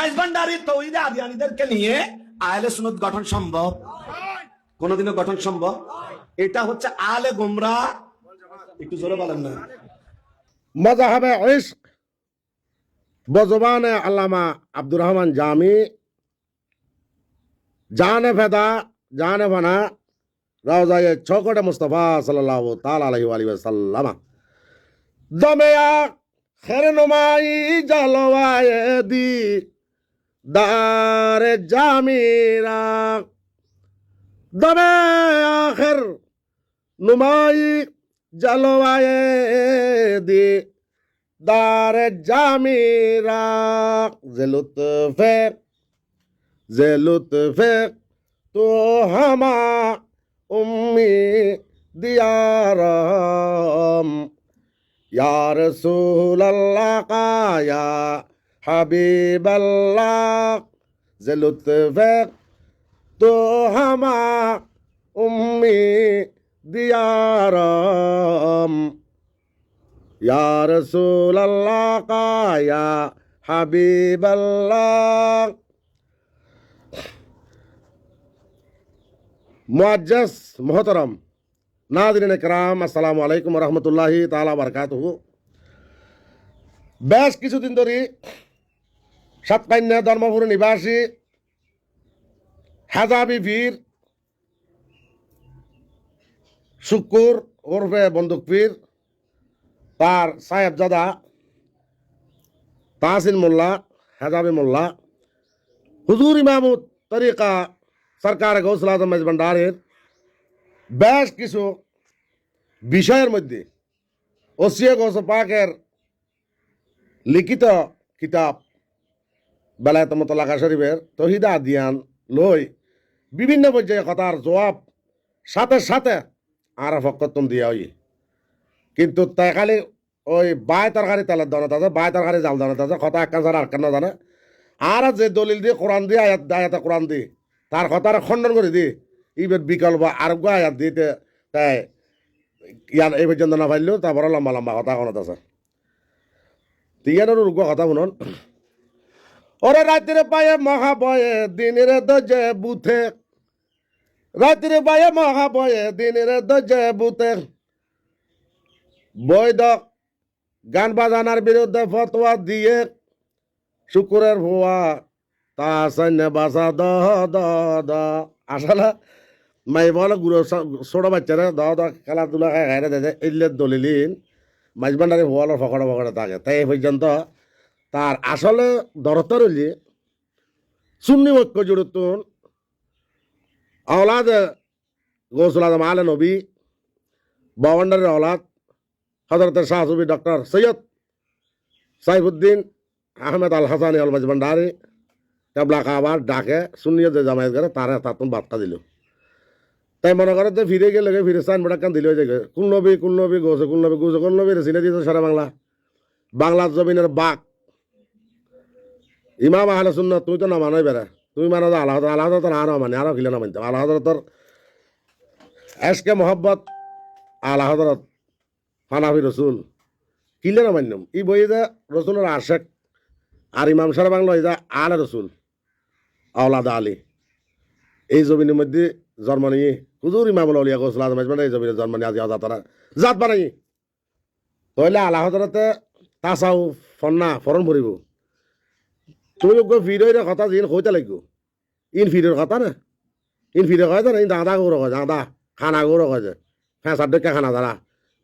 মাইজবান্ডারি তৌহিদে আদিয়ানিদেরকে নিয়ে আহলে সুন্নত গঠন সম্ভব? কোনোদিনও গঠন সম্ভব? এটা হচ্ছে আলে গোমরা। একটু জোরে বলেন না। মজাহাব ইশক, বজবান আল্লামা আব্দুর রহমান জামি, জানে ফেদা জানে ফানা রাওজায়ে চৌকটে মুস্তফা আলাইহি ওয়া আলিহি ওয়াসাল্লাম দমেয়া খের নুমাই দি দারে জামিরা। দমে আখের নুমাই জালওয়ায়ে দি। দারে জামিরা। যে লুৎফে যে লুৎফে তো হামা উম্মি দিয়ারম। ইয়া রাসূলুল্লাহ কায়া হাবিব আল্লাহ যে লুৎফে তো হামা উম্মি দিয়ারম। ইয়ার সুল আল্লাহ কায়া হাবিব আল্লাহ মোয়াজ্জাস, মোহতরম, নাজরিন একরাম আসসালামু আলাইকুম রহমতুল্লাহি তালা বারকাত বেশ কিছুদিন ধরে সাতকান্যা ধর্মপুর নিবাসী হেজাবি পীর শুকুর ওরফে বন্দুক পীর তার সাহেবজাদা তাহসিন মোল্লা, হেজাবি মোল্লা, হুজুর ইমামুদ তরিকা সরকার গৌসল আজম ভান্ডারের বেশ কিছু বিষয়ের মধ্যে ওসিয়া গৌস পাকের লিখিত কিতাব বেলায়ত মতলাকা শরীফের তহিদা দিয়ান লই বিভিন্ন পর্যায়ে কথার জবাব সাথে সাথে আর ফকতম দিয়া হই। কিন্তু তাই খালি ওই বায় তরকারি তেলের দানা আছে বায় তরকারি জাল দানা আছে কথা একখান ছাড়া আটখান না জানে? আর যে দলিল দিয়ে কোরআন দিয়ে আয়াত আয়াতে কোরআন দি তার কথার খণ্ডন করে দি ইবের বিকল্প আরোগ্য আয়াত দিতে তাই ইয়ার এই পর্যন্ত না পাইলেও তারপরে লম্বা লম্বা কথা কোনত আছে। তিয়ানোর উগ্র কথা শুনুন। ওরে রাত্রে পায়ে মহাবয়ে দিনের দজে বুথে রাত্রে পায়ে মহাবয়ে দিনের দজে বুথে বৈধ গান বাজানার বিরুদ্ধে ফতোয়া দিয়ে শুকুরের ভুয়া তা সৈন্য বাসা দ দ দ আসলে মাই বলে গুরু ছোট বাচ্চারা দ দ খেলাধুলা খাই খাই দে এলে দলিলিন মাঝবান্ডারে ভুয়ালোর ফকড়ে ফকড়ে থাকে তাই এই পর্যন্ত তার আসলে দরতর হইলে সুন্নি ঐক্য জুড়তুন আওলাদ গৌসুল আজম আলে নবী বাওয়ান্ডারের আওলাদ হজরতের শাহ সুবি ডক্টর সৈয়দ সাইফুদ্দিন আহমেদ আল হাসানি আল মাজবান্ডারি কেবলা খাবার ডাকে শুনিয়ে যে জামায়াত করে তারা তাতুন বার্তা দিল। তাই মনে করে তো ফিরে গেলে ফিরে সাইন বড় কান দিল যে কোন নবী কোন নবী গোছে কোন গোছে কোন চিনে দিয়েছে সারা বাংলা। বাংলার জমিনের বাঘ ইমাম আহলে শুননা তুই তো না মানোই বেড়া। তুই মানো তো আল্লাহ আল্লাহ তোর আরও মানে আরও খিলে না মানতাম আল্লাহ তোর এসকে মোহব্বত, আল্লাহ ফানাফি রসুল। কিলে না মান্যম ই বই যে রসুলের আশেক আর ইমাম সারা বাংলা যা আলে রসুল, আওলাদ আলী। এই জমিনের মধ্যে জন্ম নিয়ে হুজুর ইমামুল আলিয়া গোসল আজম আজমান এই জমিনে জন্ম নিয়ে আজি আজা তারা জাত বানাই। তইলে আল্লাহ হজরতে তাসাও ফন্না, ফরন ভরিব। তুমি গো ফিরের কথা যিন কইতে লাগব। ইন ফিরের কথা না? ইন ফিরে কয় না ইন দাদা গৌর কয় দাদা। খানা গৌর কয় যে ফেঁসার ডেকে খানা দাঁড়া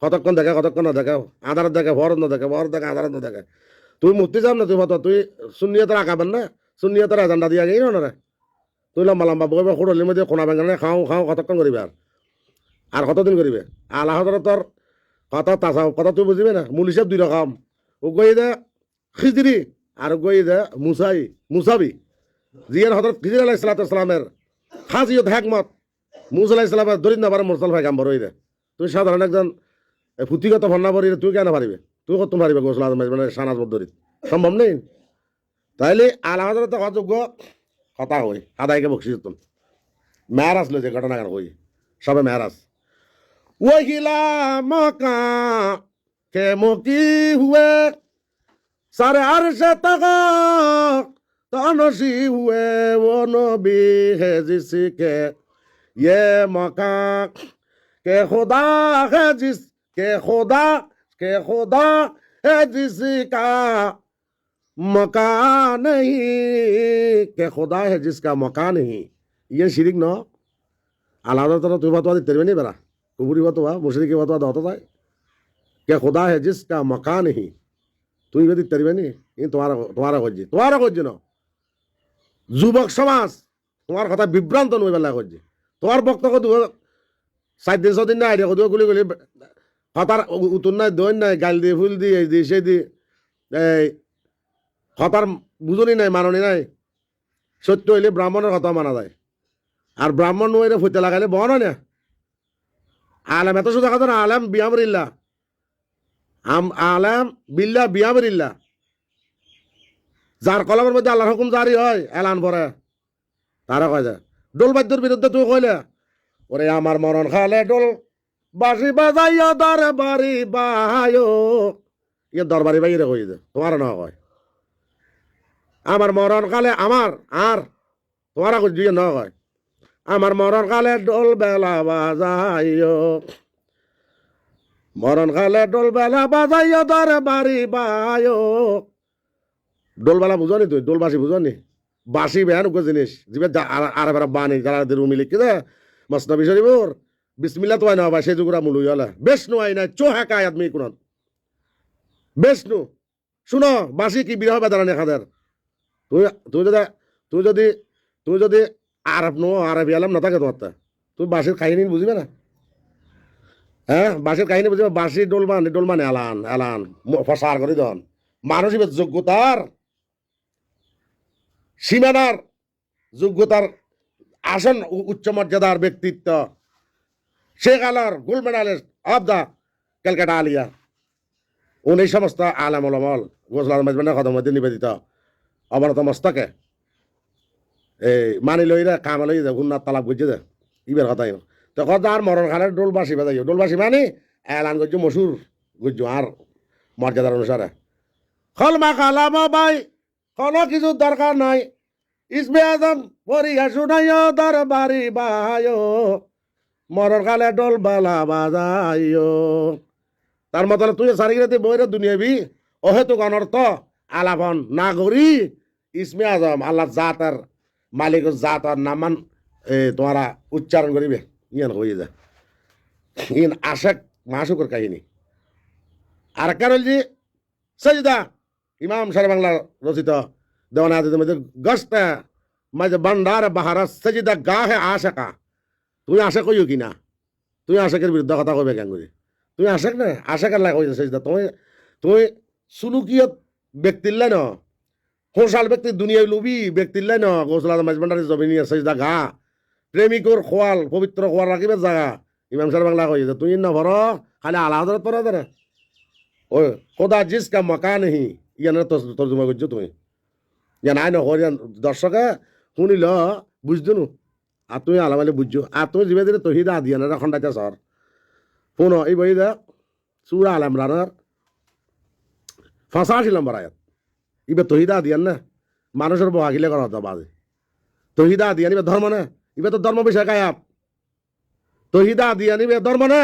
কতক্ষণ দেখে কতক্ষণ না দেখে আধার দেখে ভরত না দেখে ভরত দেখে আধার না দেখে তুই মুক্তি যাম না তুই ভাত তুই শূন্যতার আঁকাবেন না? শূন্যতার এজেন্ডা দিয়া গেই না তুই লম্বা লম্বা বইবে খুঁড়লির মধ্যে কোনা বেঙ্গনে খাও খাও কতক্ষণ করিবে আর আর কতদিন করিবে আল্লাহ হজরত তোর কথা তাছা কথা তুই বুঝিবে না? মূল হিসাব দুই রকম ও গই দে খিজরি আর দে মুসাই, মুসাবি। জিয়ার হজরত খিজির আলাহ ইসলাতামের খাজিয়ত হ্যাকমত মুসা আলাহ ইসলামের দরিদ্র নাবার মুরসাল ভাই কাম বড় দে। তুই সাধারণ একজন পুঁথিগত ভন্না পড়ি তুই কেন পারিবে? তুই কত পারিবে গোসল মানে সানাজ বদরিত সম্ভব নেই? তাইলে আল্লাহ হজরত অযোগ্য কথা হই আদায়কে বকশিস তুন মেয়ারাজ লইছে ঘটনা কেন কই, সবে মেয়ারাজ। ওহিলা মকা কে মুকি হুয়ে সারে আর সে তাকা তনসি হুয়ে ও নবী হে জিসি কে ইয়ে মকা, কে খোদা হে জিস, কে খোদা কে খোদা হে জিসি কা, মকা নেই, কে খোদা হে জিসকা মকা নেই। ইয়ে শিরিক ন। আলাদা তারা তুই বাতোয়া দিতে পারবে নি বেড়া? কুবুরি বাতোয়া মুশরিকি বাতোয়া দাওয়া তাই। কে খোদা হে জিসকা মকা নেই। তুই যদি দিতে পারবি নি ই তোমার তোমার করছি। তোমার করছি না। যুবক সমাজ, তোমার কথা বিভ্রান্ত নই বেলা করছি। তোমার বক্তব্য দিব, সাত দিন ছদিন না আইডিয়া কদিও গুলি গুলি, হতার উতুর নাই দৈন নাই, গাল দিয়ে, ফুল দিয়ে, এই দিয়ে, সে দিয়ে, এই, হতার বুঝনি নাই, মাননি নাই। সত্য হইলে ব্রাহ্মণের কথা মানা যায়। আর ব্রাহ্মণ নইরে ফুটে লাগাইলে বহন হয় না। আলাম এত শুধু কথা না, আলাম বিয়ামরিল্লা। আম আলাম বিল্লা বিয়ামরিল্লা যার কলমের মধ্যে আল্লাহর হুকুম জারি হয়, এলান পরে তারা কয় যায় ডোল বাদ্যর বিরুদ্ধে তুই কইলে ওরে আমার মরণ খালে ডোল বাসি বাজাইয়া দর বাড়ি বাহায়ো। ইয়ে দরবারি বাইরে কই দে তোমার না কয়। আমার মরণ কালে আমার আর তোমারা কই দিয়ে না কয়। আমার মরণ কালে ডোল বেলা বাজাইও মরণ কালে ডোল বেলা বাজাইও দর বাড়ি বায়ো। ডোল বেলা বুঝনি তুই? ডোল বাসি বুঝনি বাসি বেহান উগ্র জিনিস। জিবে আর এবার বানি যারা রুমি লিখি দে মসনবি শরীফর বিসমিল্লা তো না বা সেই যুগরা হলে বেশ নুয়াই নাই চোহাকা আদমি কোন বেশ নু শুনো, বাসি কি বিরহ বেদারানি খাদের? তুই তুই যদি তুই যদি তুই যদি আরব নো, আরবি আলাম না থাকে তোমার। তুই বাসির কাহিনী বুঝবে না? হ্যাঁ? বাসির কাহিনী বুঝবে? বাসি ডোল মানে ডোল মানে এলান এলান, ম- ফসার করে দন এবার যোগ্যতার সীমানার যোগ্যতার আসন উচ্চ মর্যাদার ব্যক্তিত্ব। শেখ আলার gold medalist of the Calcutta Alia. উনি সমস্ত আলাম অলমল গোসলার মাজবানের কদমধ্যে নিবেদিত। অবনত মস্তকে। এই মানি লইরা কাম লই দে উন্নাত তালাক বুঝছে দে ইবার কথাই। তো কথা আর মরণ খানের ডোল বাসি বাজাইও। ডোল বাসি মানে এলান করছ মসুর গুজ্জু, আর মর্যাদার অনুসারে। খল মা কালামা বাই, কোনো কিছু দরকার নাই। ইসমে আজম পরিয়া শুনাইও, দরবারি বাহায়ো মরণ কালে ডোল বালা বাজাইও। তার মতন তুই সারিগিরাতে বইরে দুনিয়াবি অহেতুক অনর্থ আলাপন না করি। ইসমে আজম আল্লাহ জাতার মালিক জাতার নামান, এ, তোমারা উচ্চারণ করিবে। ইয়ান হয়ে যায়। ইন আশেক মাসুকের কাহিনী। আর একটা রয়েছে সজিদা ইমাম সার বাংলা রচিত দেওয়ানা মধ্যে গস্তা মাঝে বান্ডার বাহারা সজিদা গা হে আশেকা। তুমি আশা কইও কিনা তুমি আশেকের বিরুদ্ধে কথা কইবে কেন করি তুমি আশেক না? আশেকের লাগে কইছে সজিদা তুমি তুমি সুলুকিয়ত ব্যক্তির লাই ন হোসাল ব্যক্তি, দুনিয়ায় লুবি ব্যক্তির লাই ন গোসলা মাঝ বান্ডারে জমি নিয়ে সজিদা গা প্রেমিকর খোয়াল, পবিত্র খোয়াল রাখিবে জাগা। ইমাম সাহেব বাংলা কইছে তুই না ভর খালি আলা হজরত পড়া ধরে ও, খোদা জিসকা মকা নেহি ইয়ান তর্জমা করছ তুমি। ইয়ান আই নকর ইয়ান দর্শকে শুনিল বুঝছ নু আর তুমি আলামালি বুঝছ, আর তুমি যিবে দিলে তহিদা দিয়া না খন্ডাইতে সর। শুন, এই বই দে, সুরা আল ইমরানের ফাঁসাশি নম্বর আয়াত। ইবে তহিদা দিয়ান না মানুষের বহাগিলে করা হতো বাজে। তহিদা দিয়ান ইবে ধর্ম না। ইবে তো ধর্ম বিষয় আয়াত তহিদা দিয়ান ইবে ধর্ম না?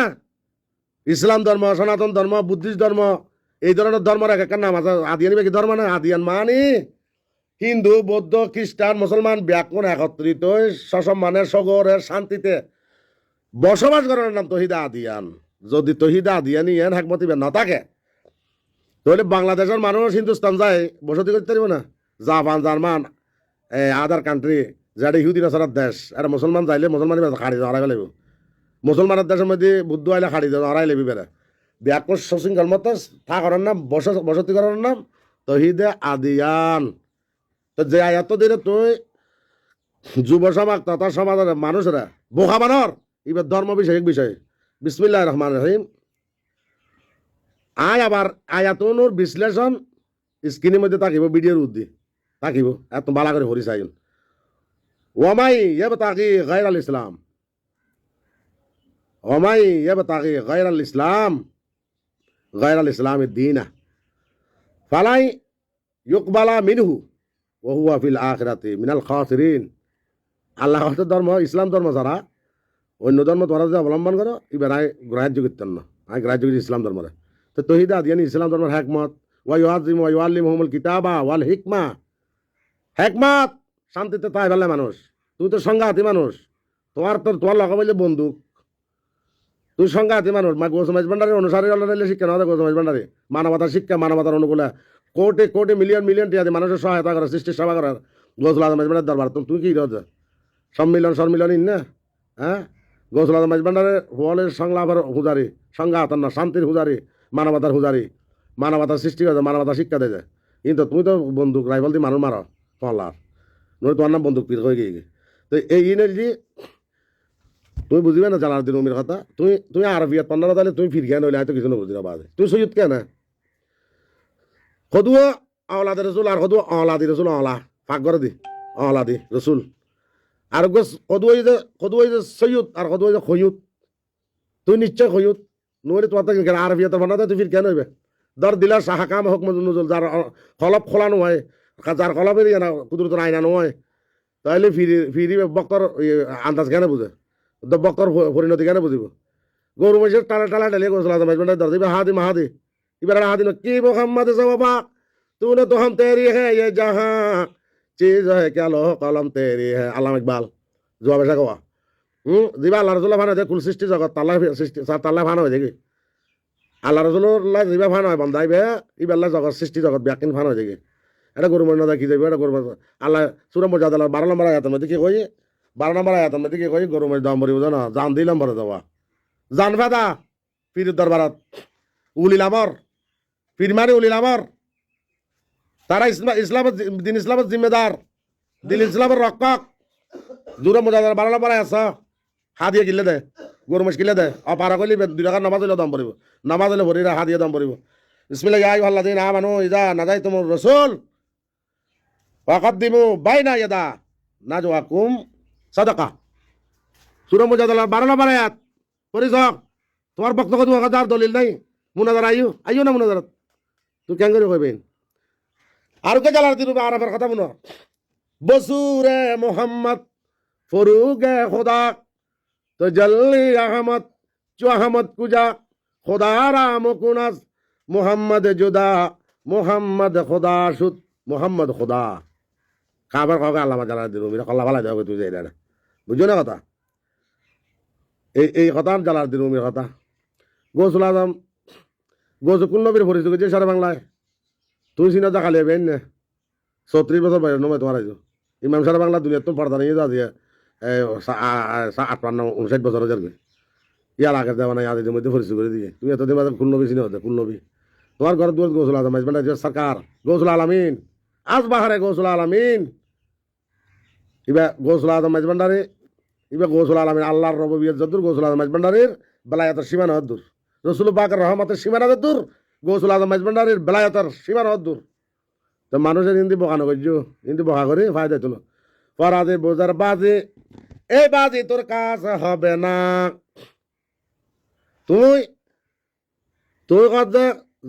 ইসলাম ধর্ম, সনাতন ধর্ম বুদ্ধিস্ট ধর্ম, এই ধরনের ধর্মের এক একটা নাম আছে? আদিয়ান কি ধর্ম না? আদিয়ান মানে। হিন্দু, বৌদ্ধ, খ্রিস্টান, মুসলমান ব্যাকরণ একত্রিত হয়ে সসম্মানে সগরের, শান্তিতে বসবাস করার নাম তহিদা আদিয়ান। যদি তহিদা আদিয়ানি এন হাকমতি না থাকে তাহলে বাংলাদেশের মানুষ হিন্দুস্তান যায়, বসতি করতে পারবে না। জাপান, জার্মান আদার কান্ট্রি যেটা ইহুদি নাসারার দেশ। আর মুসলমান যাইলে মুসলমান খাড়ি হারাই লাগবে। মুসলমানের দেশের মধ্যে বুদ্ধ আইলে খাড়ি হারাই লেবি বেড়ে। ব্যাকর সশৃঙ্খল মতো থা করার নাম, বস, বসতি করার নাম, তহিদে আদিয়ান। তো যে আয়াত দিলে তুই যুব সমাজ, তথা সমাজের মানুষরা, বোকা মানর এবার ধর্ম বিষয়ক বিষয়। বিসমিল্লাহ রহমান রহিম। আয় আবার আয়াতনুর বিশ্লেষণ, স্ক্রিনের মধ্যে থাকিব, ভিডিওর উদ্দি থাকিব। এত বালা করে হরি চাইন ওমাই এব তাকি গাইর আল ইসলাম ওমাই এব তাকি গাইর আল ইসলাম গাইর আল ইসলাম দিনা ফালাই ইকবালা মিনহু ওহুয়া ফিল আখরাতি মিনাল খাসিরিন আল্লাহ ধর্ম, ইসলাম ধর্ম ছাড়া অন্য ধর্ম তোমরা যদি অবলম্বন করো এবার আয় গ্রাহ্য করতেন না। আয় গ্রাহ্য করি ইসলাম ধর্মরে। তো তহিদা দিয়ানি ইসলাম ধর্মের হেকমত। ওয়াইয়াজিম ওয়াইয়াল্লিম হুমুল কিতাবা ওয়াল হিকমা। হেকমত শান্তিতে তাই বেলা মানুষ। তুই তো সংঘাতি মানুষ। তোমার তোর তোমার লগা বললে বন্দুক। তুই সংঘাতি মানুষ। মা গোসম হাজবেন্ডারি অনুসারী অলরেডি শিক্ষা না গোসম হাজবেন্ডারি মানবতার শিক্ষা, মানবতার অনুকূলে। কোটি কোটি, মিলিয়ন মিলিয়ন টিয়া দিয়ে মানুষের সহায়তা করে, সৃষ্টির সেবা করার গোসল আজম হাজবেন্ডার দরবার। তুমি তুই কি রোজ? সম্মিলন সম্মিলন ইন না? হ্যাঁ? গোসল আজম হাজবেন্ডারের হলের সংলাপের হুজারি সংঘাত না শান্তির হুজারি মানবতার হুজারি মানবতার সৃষ্টি করে মানবতার শিক্ষা দেয়। কিন্তু তুমি তো বন্দুক, রাইফল দিয়ে মানুষ মারো। পলার নয় তোমার নাম বন্দুক পীর হয়ে গিয়ে তো এই ইনার্জি তুমি বুঝবে না জানার দিন উমির কথা? তুমি তুমি আরবিয়াত পনেরো তাহলে তুমি ফির কেন হইলে হয়তো কিছু না বুঝি না বাদে। তুই সৈয়দ কেন কদুয়া আওলাদ রসুল আর কদুয়া আওলাদি রসুল আওলা। করে দি, আওলাদি রসুল। আর কদুয়াই যে কদুয়াই যে সৈয়দ আর কদুয়াই যে খৈয়ুদ তুই নিশ্চয় খৈয়ুদ? নইলে তোমার তো আরবিয়াত পনেরো তুই ফির কেন হইবে। দর দিলা সাহাকাম হক নজল যার কলপ খোলানো হয় যার কলা বেরিয়ে না, কুদরতের আইনা নয়। তাহলে ফিরি ফিরি বক্কর আন্দাজ কেন বুঝে? বক্কর পরিণতি কেন বুঝিব? গরু মাসের টালা টালা ঢেলে গোসলা মাঝে দর দিবে মাহাদি এবার হা দিন কি বোখাম্মাদে যাব বা তুমি তো হাম তেরি হে যাহা জাহা, চিজ হে কেলো কলম তেরি হে, আল্লাহ ইকবাল। জবাব এসা কোয়া হুম দিবা আল্লাহ রসুল্লাহ ভান হয়েছে কুল সৃষ্টি জগৎ তাল্লা সৃষ্টি তাল্লাহ ভান হয়েছে কি? আল্লাহ রসুল্লাহ দিবা ভান হয় বন্ধাইবে ইবেলা জগৎ, সৃষ্টি জগৎ ব্যাকিন ভান হয়ে কি? এটা গরু মহিনা দেখি যাবে এটা গরু আল্লাহ সুরম মর্যাদা আল্লাহ বারো নম্বর আয়াতের মধ্যে কি কই বারো নম্বর আয়াতের মধ্যে কি কই গরু মহিষ দাম ভরিব না জান দুই নম্বরে দেওয়া। জান ফেদা, পীর দরবারত উলিল আমর পীর মারি উলিল আমর তারা ইসলাম ইসলামের দিন ইসলামের জিম্মেদার। দিন ইসলামের রক্ষক। জুরে মজাদার বারো নম্বর আছে হা দিয়ে কিলে দে। গরু মহিষ কিলে দে। অপারা করলি দুই টাকার নামাজ হইলে দাম পড়িব নামাজ হইলে ভরি হা দিয়ে দাম পড়িব ইসমিল্লাহ ইয়া আইয়ুহাল লাযীনা আমানু ইযা নাদাইতুমুর রাসূল। ফাকাদ্দিমু বাইনা ইয়াদা নাজওয়াকুম সাদাকা সূরা মুজাদালার 12 নম্বর আয়াত তোমার বক্তব্য তোমার কাছে আর দলিল নাই মুনাজার আইও আইও না মুনাজারত তুই কেন করে কইবেন আর কে জালার দিন আরবের কথা মনে বসুরে মোহাম্মদ ফরুগে খোদা তো জল্লি আহমদ চু আহমদ কুজা খোদা রাম কুনাস মোহাম্মদ জুদা মোহাম্মদ খোদা সুদ মোহাম্মদ খোদা কাবার কাউকে আল্লাহ জানা দিল মিরা কল্লা ভালো যাবে তুই যাই না বুঝছ না কথা? এই এই কথা জালার দিল মির কথা। গোসুল আজম গোসু কোন নবীর পরিচয় যে সারা বাংলায়। তুই চিনা দেখা লিয়ে না? ছত্রিশ বছর বয়স নয় তোমার আইছো ইমাম সারা বাংলা দুনিয়া তো পর্দা নিয়ে যা দিয়ে আটপান্ন, উনষাট বছর যাবে ইয়ার আগের দেওয়া নাই আদের মধ্যে পরিচয় করে দিয়ে। তুমি এতদিন বাদে ফুল নবী চিনে? হতে ফুল নবী? তোমার ঘর দুয়ার গোসল আজম আসবেন সরকার। গোসল আলামিন। আজ বাহারে গোসল আলামিন। ইবা গোসল আজম মাঝবান্ডারে ইবা গোসল আলামিন আল্লাহর রবিয়ত যদুর, গোসল আজম মাঝবান্ডারের বেলায়াতের সীমানা হদ্দুর। রসুল পাকের রহমতের সীমানা দূর গোসল আজম মাঝবান্ডারের বেলায়াতের সীমানা হদ্দুর। তো মানুষের হিন্দি বকানো করছ হিন্দি বকা করে ফায়দা তুলো পরাজে বোঝার বাজে এই বাজে তোর কাজ হবে না। তুই তুই কত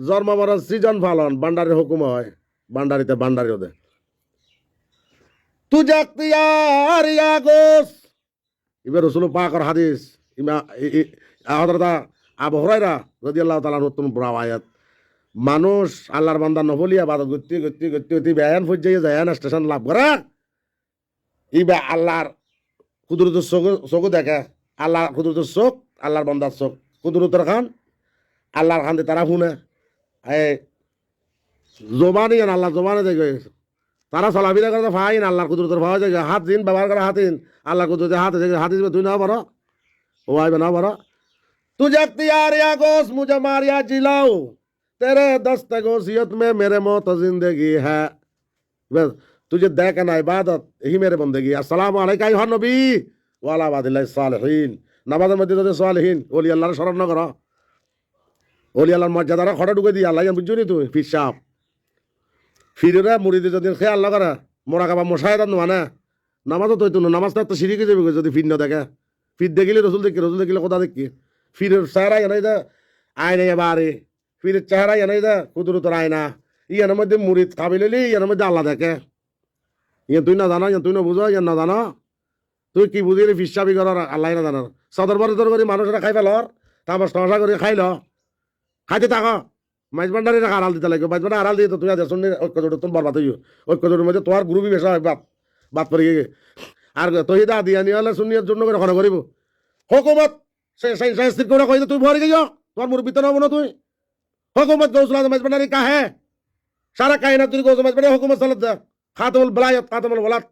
জন্ম মরণ সৃজন ফালন বান্ডারির হুকুম হয়, বান্ডারিতে বান্ডারি ওদের তু এবার রসুল পাকর হাদিস, ইমা হজরতা আবু হরাইরা আল্লাহ তালা নতুন আয়াত। মানুষ আল্লাহর বান্দা নবলিয়া বাদত গতি গতি গতি গতি বেয়ান পর্যায়ে যায় না স্টেশন লাভ করে। ইবা আল্লাহর কুদরত চোখ, চোখও দেখে। আল্লাহ কুদরত চোখ, আল্লাহর বান্দার চোখ। কুদরতের খান, আল্লাহর খান তারা শুনে। এই জবানি আর আল্লাহ জবানে দেখে তারা চলাফিরা করে ফাইন আল্লাহর কুদরতের ভাবা যায় হাত দিন ব্যবহার করে হাতিন আল্লাহ কুদরতের হাত দেখে হাত দিবে তুই না পারো ও আইবে না পারো तुझे अख्तियार या गोश मुझे मारिया जिलाओ तेरे दस्तगोशियत में मेरे मौत जिंदगी है बस तुझे देखना इबादत यही मेरे बंदगी अस्सलाम वालेकुम या नबी वाला बादिल्लाह सालिहीन নামাজের মধ্যে তোদের সালহীন ওলি আল্লাহর স্মরণ না করো ওলি আল্লাহর মর্যাদারা খড়া ঢুকে দিয়ে আল্লাহ বুঝছো নি তুই ফির সাপ ফিরে মুড়িতে যদি খেয়াল না করে, মোরা কাবা মশাই দাম না নামাজও তো তুই নামাজটা তো সিঁড়িকে যাবে যদি ফির না দেখে। ফির দেখিলে রসুল দেখি, রসুল দেখিলে কোথা দেখি। ফিরের চেহারা এনে দে, আয়নে এবারে ফিরের চেহারা এনে দে, কুদরতর আয়না। ইয়ানের মধ্যে মুড়িদ খাবি লইলি ইয়ানের মধ্যে আল্লাহ দেখে। ইয়ে তুই না জানা তুই না বুঝো ইয়ে না জানা। তুই কি বুঝিলি ফিসাবি করার, আল্লাহ না জানার। সদর বদর করে মানুষরা খাই পেলর তারপর সংসার করে খাইল। খাইতে থাক। মাইজ ভান্ডারে টাকা আড়াল দিতে লাগবে মাইজ ভান্ডার আড়াল দিয়ে তো তুই আজ শুনলি ঐক্য জোট তোর বরবাদ হইও। ঐক্য জোটের মধ্যে তোমার গ্রুপই বেশা হয়, বাপ বাদ পড়ে গিয়ে। আর তহি দা দিয়া নিয়ে হলে শুনিয়ার জন্য করে খনা করিব। হকুমত স্থির করে কইতে তুই ভরে গিয়ে। তোমার মুরব্বী তো না তুই হকুমত গৌসুল আজম মাইজ ভান্ডারে কাহে? সারা কাহিনা তুই গৌসুল মাইজ ভান্ডারে হুকুমত সালাত দা খাতমুল বলায়ত, খাতমুল ওলাত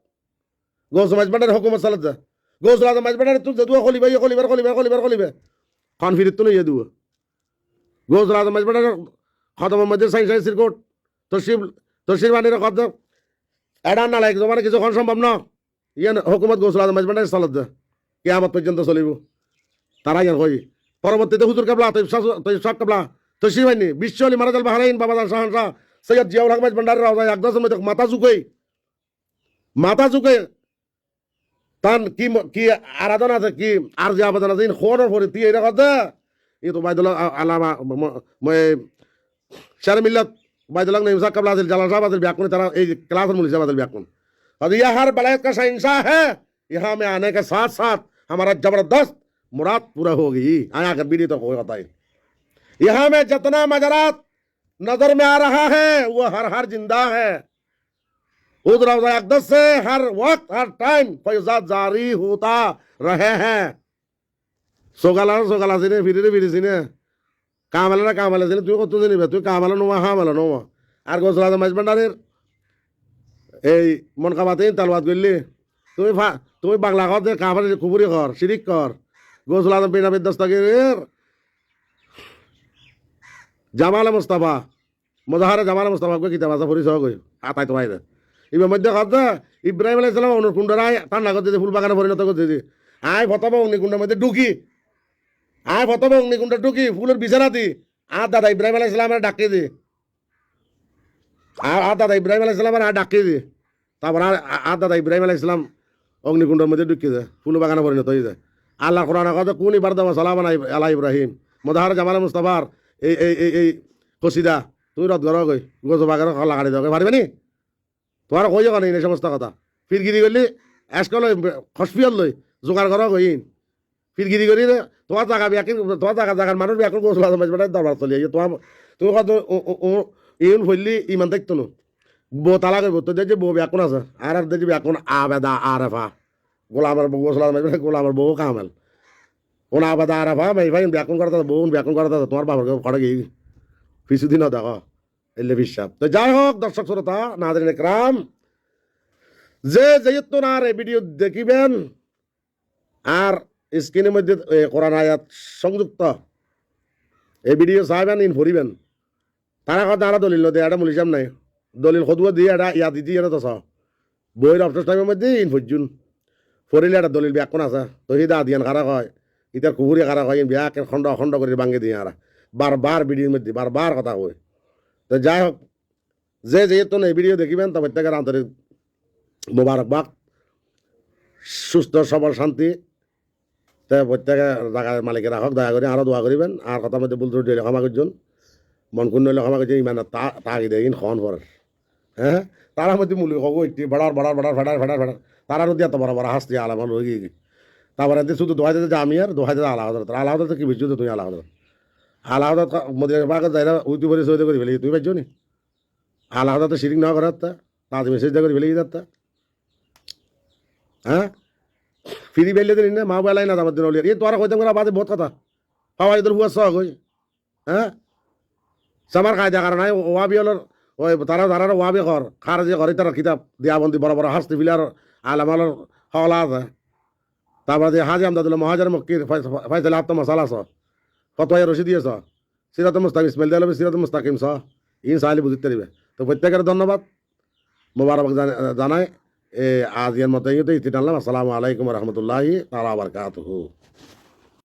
গৌসুল মাইজ ভান্ডারে হুকুমত সালাত দা গৌসুল আজম মাইজ ভান্ডারে তুই যদুয়া খলিবে ইয়ে খলিবে খলিবে খলিবে খলিবে খান ফিরিত তো ইয়ে দুয়া গৌসুল আজম খতমের মধ্যে সাইন সাইন সিরকোট, তসিব তসির বানির কত এডা না লাগে, তোমার কিছু কোন সম্ভব না। ইয়ে হুকুমত গৌসুল ভান্ডারে সালাত কিয়ামত পর্যন্ত চলিব। তারা ইয়ান কই, পরবর্তীতে হুজুর কাবলা তৈব সব কাবলা তসির বাহিনী বিশ্ব আলী মারাজাল বাহারাইন বাবাজান শাহান শাহ সৈয়দ জিয়াউল হক মাইজ ভান্ডারের রাজা একদম সময় মাথা ঝুঁকে মাথা ঝুঁকে। তান কি কি আরাধনা আছে, কি আর যে আবেদন আছে খোয়ানোর পরে তুই এটা কথা এই তো বাইদুল্লাহ আ- আলামা syar millat baidalak naim sahab kabla jalan sahab adil biakun tara ek kelas और मुलिसा बदल बियाकुन। और यह हर बलायत का सहिंसा है। यहाँ में आने के साथ साथ हमारा ज़बरदस्त मुराद पूरा हो आया कर नहीं तो कोई बताए। यहाँ में जितना मजरात नज़र में आ रहा है, वो हर हर ज़िंदा है। अकदस से हर वक्त, हर टाइम फैजा जारी होता रहे हैं। सोगाला सोगाला सिने फिर फिर सिने কামালে না কামালে সিনে তুই কত জানিবে? তুই কামালে নোমা, হামালে নোমা। আর গোসলা মাছ ভান্ডারের এই মন কামাতে তালবাদ করলি। তুমি তুমি বাংলা কর দে কামালে খুবুরি কর, শিরিক কর। গোসলা বিনা বিদ্যস্তগির জামালে মুস্তাফা, মজাহারে জামালে মুস্তাফা কই, কিতাব আছে, পরিচয় কই? আতাই তো বাইরে ইবার মধ্যে কথা ইব্রাহিম আলাইহিস সালাম অনুকুণ্ডরাই তার নাগত দিদি ফুল বাগানে পরিণত করে দিদি। আয় ফতবা অগ্নিকুণ্ডের মধ্যে ঢুকি আয় ফতবা অগ্নিকুণ্ডে ঢুকি ফুলের বিছানা দি আর দাদা ইব্রাহিম আলাইহিস সালামের ডাকি দি। আর আর দাদা ইব্রাহিম আলাইহিস সালামের আর ডাকি দি। তারপর আর আর দাদা ইব্রাহিম আলাইহিস সালাম অগ্নিকুণ্ডের মধ্যে ঢুকি যায়। ফুল বাগানে পরিণত হয়ে যায়। আল্লাহ কোরআন কথা, কোন ইবার দেওয়া সালাম আলা ইব্রাহিম। মদাহার জামাল মুস্তাফার। এই এই এই এই কসিদা, তুই রদ ঘর গই গোজ বাগানে লাগাড়ি দেওয়া পারবে নি? তোমার কই যাবা এই সমস্ত কথা। ফিরগিরি করলি এসকল হসপিটাল লই, জোগাড় করা গইন ফিরগিরি করি রে। তোমার জায়গা ব্যাকিং তোমার জায়গা জায়গার মানুষ ব্যাকুল গোসলা মাঝে দরবার চলি আইয়ে। তোমার তুমি কত ইউন ফইলি ইমান দেখতো নো? বউ তালা করব তো দেখছি বউ ব্যাকুন আছে। আর আর দেখছি ব্যাকুন আবেদা আরেফা। গোলামের বউ গোসলা মাঝে গোলামের বউ কামেল। ওনা আবেদা আরেফা ভাই ভাই ব্যাকুন করতে বউ ব্যাকুন করতে তোমার বাবার ঘরে গিয়ে কিছু দিনও দেখো এলে বিশ্বাস। তো যাই হোক, দর্শক শ্রোতা নাদের ক্রাম যে যেহেতু না আর ভিডিও দেখিবেন, আর স্ক্রিনের মধ্যে কোরআন আয়াত সংযুক্ত। এই ভিডিও চাইবেন ইন ভরিবেন। তারা কথা তারা দলিল দেয় এটা মুলিশাম নাই। দলিল সদুয়া দিয়ে এটা ইয়া দিদি এটা তো চাও। বইয়ের অফিস টাইমের মধ্যে ইন ভরজুন ফরিলে একটা দলিল ব্যাক কোন আছে তো সি দা দিয়ান খারাপ হয়, ইতার কুহুরি খারাপ হয় ব্যাক খণ্ড খণ্ড করে ভাঙে দিয়ে আর। বারবার ভিডিওর মধ্যে, বারবার কথা কয়। তো যাই হোক, যে যেহেতু এই ভিডিও দেখিবেন, তো প্রত্যেকের আন্তরিক মোবারকবাদ। সুস্থ, সবল, শান্তি। তে প্রত্যেকে জায়গার মালিকেরা হোক দয়া করে আরও দোয়া করিবেন। আর কথা মধ্যে বুল ত্রুটি হলে ক্ষমা করছেন মন কুণ্ড হলে ক্ষমা করছেন ইমান তাগি দেখিন খন পর হ্যাঁ? তারা মধ্যে মূল্য হব, একটি বাড়ার বাড়ার বাড়ার, ফেডার ফেডার ফেডার। তারা নদী এত বড় বড় হাসতে আলামা রয়ে গিয়ে। তারপরে শুধু দোহাই দিতে আমি আর, দোহাই দিতে আলাদা হজরত। আলাদা হজরত কি বুঝছ তুমি আলাদা হজরত? আলাদা হজরত মধ্যে বাঘ যাই না উইতু করে সৈতে করে ফেলি তুমি বুঝছ নি? আলাদা হজরত শিরিক না করার তা তাজ মেসেজ করে ফেলি যাত্তা হ্যাঁ? ফিরি বেলে দিন মা বেলাই না আমার দিন এই তোরা কইতাম করা বাদে বহুত কথা। পাওয়া ইদর হুয়া সহ কই হ্যাঁ? সামার কায়দা কারণ নাই ওয়াবি হলোর ওই তারা তারা ওয়াবি কর খার যে করে তারা কিতাব দিয়া বন্দি বড় বড় হাসতে, ফিলার আলামালর হলা আছে। তারপরে যে হাজি আমদাদুল্লাহ মহাজার মক্কির ফাইসাল আত্ম মশালা স। ফতোয়া রশিদ দিয়েছ? সিরাত মুস্তাকিম, ইসমাইল দেয়াল সিরাত মুস্তাকিম স। ইন সাহালি বুঝতে দিবে তো প্রত্যেকের ধন্যবাদ। মোবারক জানা- জানাই মতো আজ এর মতো ইতি টানলাম আসসালামু আলাইকুম রহমতুল্লাহি তালা বারকাতুহু।